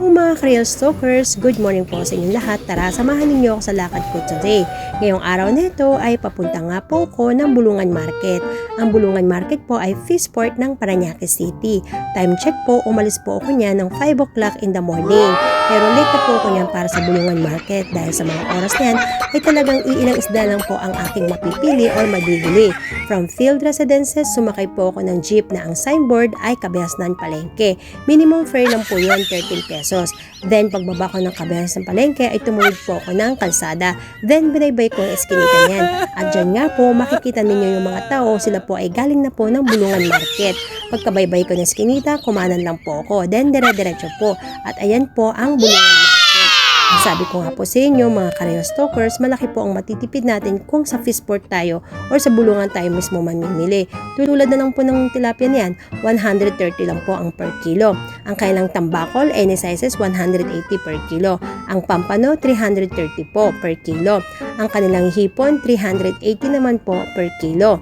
Hello mga Creole Stalkers! Good morning po sa inyong lahat. Tara, samahan ninyo ako sa lakad ko today. Ngayong araw na ito ay papunta nga po ko ng Bulungan Market. Ang Bulungan Market po ay Fishport ng Paranaque City. Time check po, umalis po ako niya ng 5 o'clock in the morning. Pero late na po ako niyan para sa Bulungan Market dahil sa mga oras na yan ay talagang iilang isda lang po ang aking mapipili or mabibili. From field residences, sumakay po ako ng jeep na ang signboard ay Kabihasnan Palengke. Minimum fare lang po yun, 13 pesos. Then pagbaba ko ng Kabihasnan Palengke ay tumawid po ako ng kalsada. Then binaybay ko ang eskinita niyan. At dyan nga po, makikita ninyo yung mga tao, sila po ay galing na po ng Bulungan Market. Pagkabaybay ko ng eskinita, kumanan lang po ako. Then dire-diretso po. At ayan po ang Bulungan Market. Sabi ko nga po sa inyo, mga kareo stalkers, malaki po ang matitipid natin kung sa fishport tayo or sa bulungan tayo mismo mamimili. Tulad na lang po ng tilapia niyan, 130 lang po ang per kilo. Ang kailang tambakol, any sizes, 180 per kilo. Ang pampano, 330 po per kilo. Ang kanilang hipon, 380 naman po per kilo.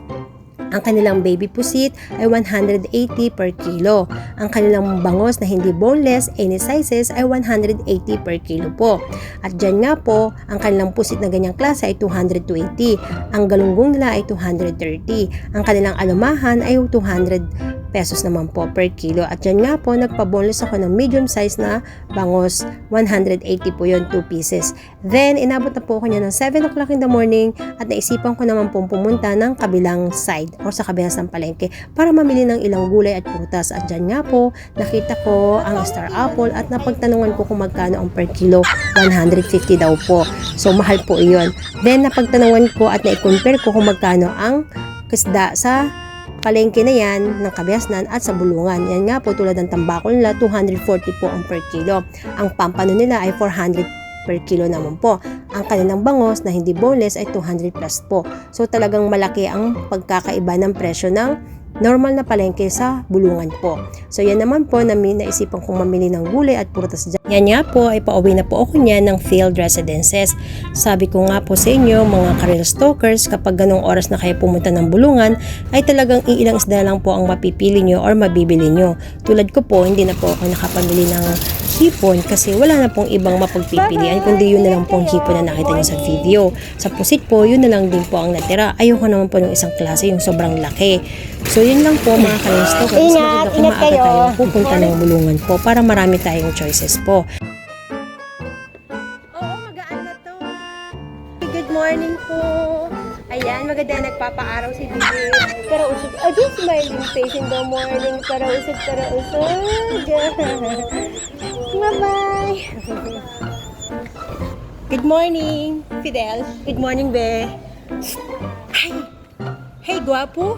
Ang kanilang baby pusit ay 180 per kilo. Ang kanilang bangos na hindi boneless, any sizes, ay 180 per kilo po. At dyan nga po, ang kanilang pusit na ganyang klase ay 220. Ang galunggong nila ay 230. Ang kanilang alumahan ay 200 pesos naman po per kilo. At dyan nga po, nagpa-boneless ako ng medium size na bangos. 180 po yon 2 pieces. Then, inabot na po ako niya ng 7 o'clock in the morning at naisipan ko naman pong pumunta ng kabilang side o sa kabilang ng palengke para mamili ng ilang gulay at prutas. At dyan nga po, nakita ko ang star apple at napagtanungan ko kung magkano ang per kilo. 150 daw po. So, mahal po iyon. Then, napagtanungan ko at na-compare ko kung magkano ang kisda sa palengke na yan ng Kabiasnan at sa Bulungan. Yan nga po tulad ng tambakol nila 240 po ang per kilo. Ang pampano nila ay 400 per kilo naman po. Ang kanilang bangos na hindi boneless ay 200 plus po. So talagang malaki ang pagkakaiba ng presyo ng normal na palengke sa bulungan po. So yan naman po na naisipan kong mamili ng gulay at prutas dyan. Yan nga po ay pauwi na po ako niya ng field residences. Sabi ko nga po sa inyo mga career stalkers kapag ganong oras na kayo pumunta ng bulungan ay talagang iilang isda lang po ang mapipili nyo or mabibili nyo. Tulad ko po hindi na po ako nakapamili ng hipon kasi wala na pong ibang mapagpipilian kundi yun na lang pong hipon na nakita nyo sa video. Sa pusit po, yun na lang din po ang natira. Ayoko naman po ng isang klase, yung sobrang laki. So yun lang po mga kalisto. Ingat, maganda kung ingat maaga kayo. tayo pupunta ng bulungan po para marami tayong choices po. Oo, magaan na to. Good morning po. Ayan, maganda nagpapaaraw si Bibi. Pero usog, ayun, smiling face in the morning. Para usog, para usog. Good morning, Fidel. Good morning, Be. Hi. Hey, guwapo.